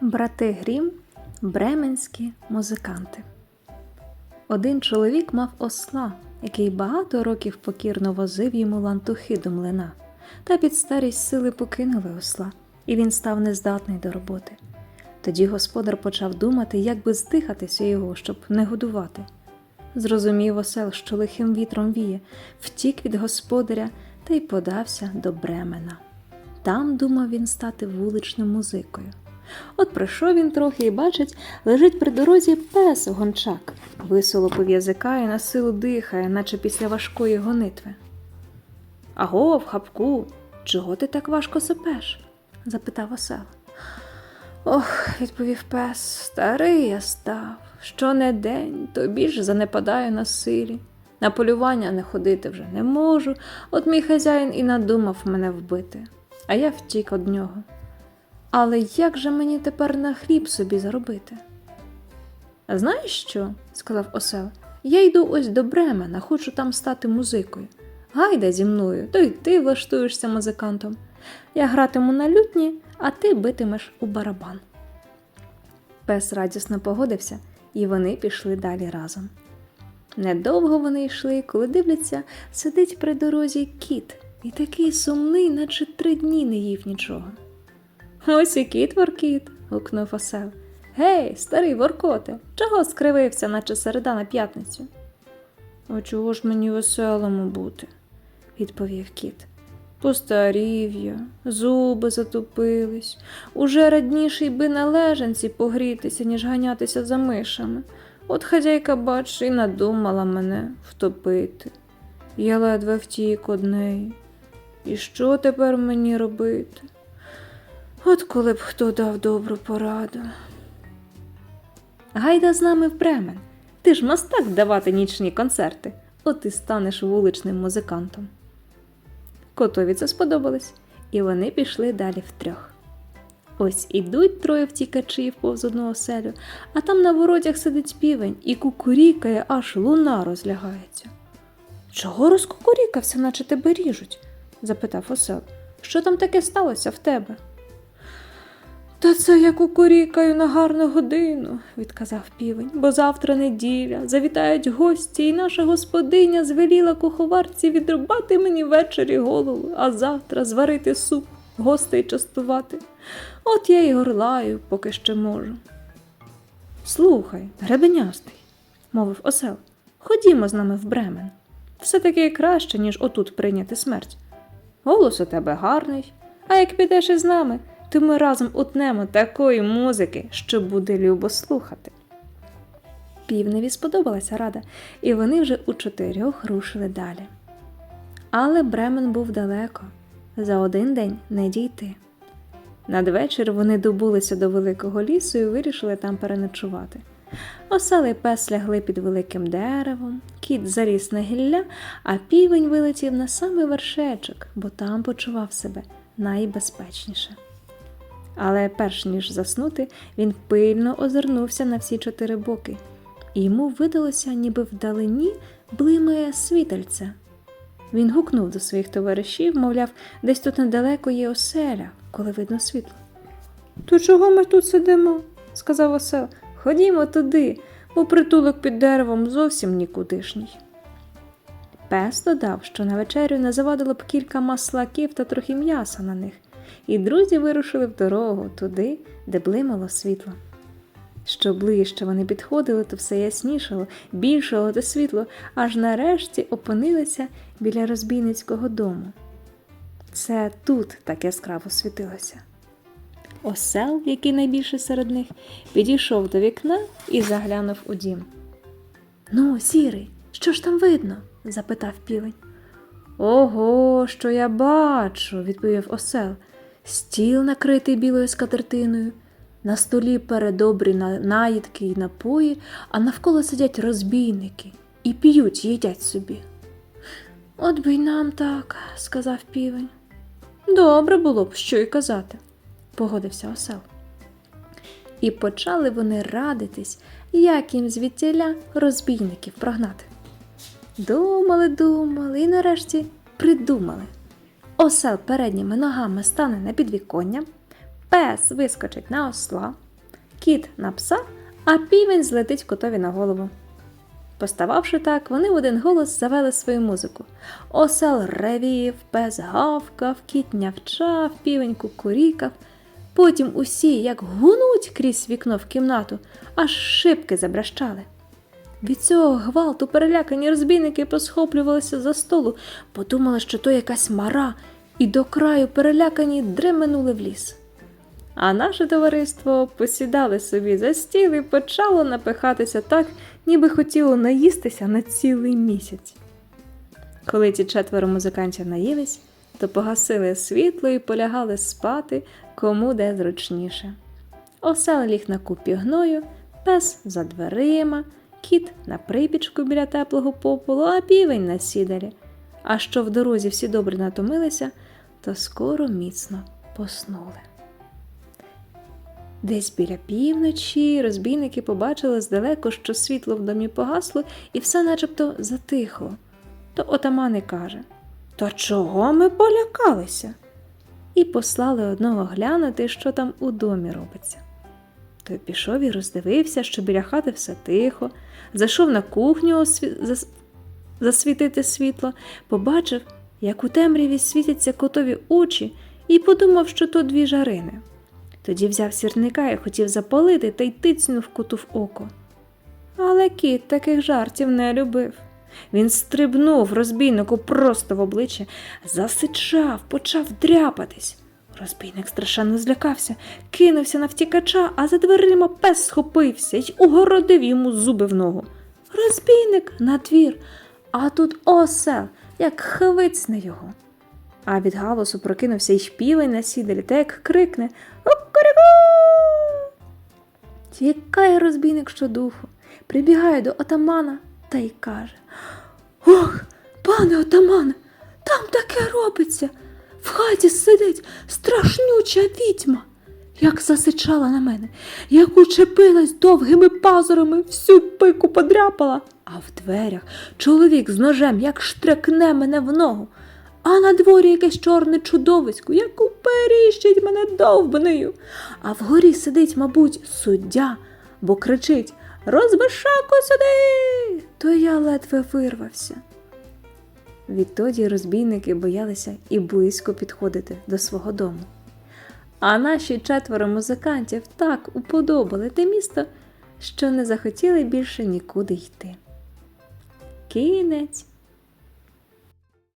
Брати Грім бременські музиканти. Один чоловік мав осла, який багато років покірно возив йому лантухи до млина, та під старість сили покинули осла, і він став нездатний до роботи. Тоді господар почав думати, як би здихатися його, щоб не годувати. Зрозумів осел, що лихим вітром віє, втік від господаря та й подався до Бремена. Там думав він стати вуличним музикою. От пройшов він трохи і бачить, лежить при дорозі пес гончак, весело пов'язикає, на силу дихає, наче після важкої гонитви. Аго, в хапку, чого ти так важко сопеш? запитав осел. Ох, відповів пес, старий я став. Що не день, то більше занепадаю на силі. На полювання не ходити вже не можу, от мій хазяїн і надумав мене вбити, а я втік од нього. Але як же мені тепер на хліб собі заробити? Знаєш що? сказав осел. Я йду ось до Бремена, хочу там стати музикою. Гайда зі мною, то й ти влаштуєшся музикантом. Я гратиму на лютні, а ти битимеш у барабан. Пес радісно погодився, і вони пішли далі разом. Недовго вони йшли, коли дивляться, сидить при дорозі кіт, і такий сумний, наче три дні не їв нічого. Ось і кіт воркіт. гукнув осел. Гей, старий воркоте, чого скривився, наче середа на п'ятницю? А чого ж мені веселому бути? відповів кіт. Постарів я, зуби затупились, уже радніший би на лежанці погрітися, ніж ганятися за мишами. От хазяйка, бач, і надумала мене втопити. Я ледве втік од неї. І що тепер мені робити? От коли б хто дав добру пораду. Гайда з нами в Бремен. Ти ж мастак давати нічні концерти, от і станеш вуличним музикантом. Котові це сподобалось, і вони пішли далі втрьох. Ось ідуть троє втікачів повз одну оселю, а там на воротях сидить півень і кукурікає, аж луна розлягається. Чого розкукурікався, наче тебе ріжуть? запитав осел. Що там таке сталося в тебе? Та це я кукурікаю на гарну годину, відказав півень, бо завтра неділя, завітають гості, і наша господиня звеліла куховарці відрубати мені ввечері голову, а завтра зварити суп, гостей частувати. От я й горлаю, поки ще можу. Слухай, гребенястий, мовив осел, ходімо з нами в Бремен. Все таки краще, ніж отут прийняти смерть. Голос у тебе гарний, а як підеш із нами, то ми разом утнемо такої музики, що буде любо слухати. Півневі сподобалася рада, і вони вже у чотирьох рушили далі. Але Бремен був далеко, за один день не дійти. Надвечір вони добулися до великого лісу і вирішили там переночувати. Оселий пес лягли під великим деревом, кіт заріс на гілля, а півень вилетів на самий вершечок, бо там почував себе найбезпечніше. Але перш ніж заснути, він пильно озирнувся на всі чотири боки, і йому видалося, ніби вдалині блимає світельце. Він гукнув до своїх товаришів, мовляв, десь тут недалеко є оселя, коли видно світло. То чого ми тут сидимо? сказав осел. Ходімо туди, бо притулок під деревом зовсім нікудишній. Пес додав, що на вечерю не завадило б кілька маслаків та трохи м'яса на них, і друзі вирушили в дорогу туди, де блимало світло. Що ближче вони підходили, то все яснішало, більшало те світло, аж нарешті опинилися біля розбійницького дому. Це тут так яскраво світилося. Осел, який найбільше серед них, підійшов до вікна і заглянув у дім. Ну, сірий, що ж там видно? Запитав півень. Ого, що я бачу, відповів осел. Стіл накритий білою скатертиною, на столі передобрі наїдки й напої, а навколо сидять розбійники і п'ють, їдять собі. От би й нам так, сказав півень. Добре було б, що й казати, погодився осел. І почали вони радитись, як їм звідтіля розбійників прогнати. Думали, думали і нарешті придумали. Осел передніми ногами стане на підвіконня, пес вискочить на осла, кіт на пса, а півень злетить котові на голову. Постававши так, вони в один голос завели свою музику. Осел ревів, пес гавкав, кіт нявчав, півень кукурікав. Потім усі, як гунуть крізь вікно в кімнату, аж шибки забрещали. Від цього гвалту перелякані розбійники посхоплювалися за столу, подумали, що то якась мара, і до краю перелякані дременули в ліс. А наше товариство посідали собі за стіл і почало напихатися так, ніби хотіло наїстися на цілий місяць. Коли ті четверо музикантів наїлись, то погасили світло і полягали спати, кому де зручніше. Осел ліг на купі гною, пес за дверима, кіт на припічку біля теплого пополу, а півень на сідалі. А що в дорозі всі добре натомилися, то скоро міцно поснули. Десь біля півночі розбійники побачили здалеку, що світло в домі погасло, і все начебто затихло. То отаман і каже: То чого ми полякалися? І послали одного глянути, що там у домі робиться. Той пішов і роздивився, що біля хати все тихо, зайшов на кухню осві... зас- засвітити світло, побачив, як у темряві світяться котові очі, і подумав, що то дві жарини. Тоді взяв сірника і хотів запалити та й тицнув коту в око. Але кіт таких жартів не любив. Він стрибнув розбійнику просто в обличчя, засичав, почав дряпатись. Розбійник страшенно злякався, кинувся на втікача, а за дверима пес схопився й угородив йому зуби в ногу. Розбійник на двір, а тут осел, як хвицне його. А від галасу прокинувся й півень на сідалі, та як крикне Кукуріку! Тікає розбійник щодуху, прибігає до отамана та й каже Ох, пане отамане, там таке робиться. В хаті сидить страшнюча відьма. Як засичала на мене, як учепилась довгими пазурами, всю пику подряпала, а в дверях чоловік з ножем як штрикне мене в ногу, а на дворі якесь чорне чудовисько, як уперіщить мене довбнею. А вгорі сидить, мабуть, суддя, бо кричить Розбишаку сюди. То я ледве вирвався. Відтоді розбійники боялися і близько підходити до свого дому. А наші четверо музикантів так уподобали те місто, що не захотіли більше нікуди йти. Кінець.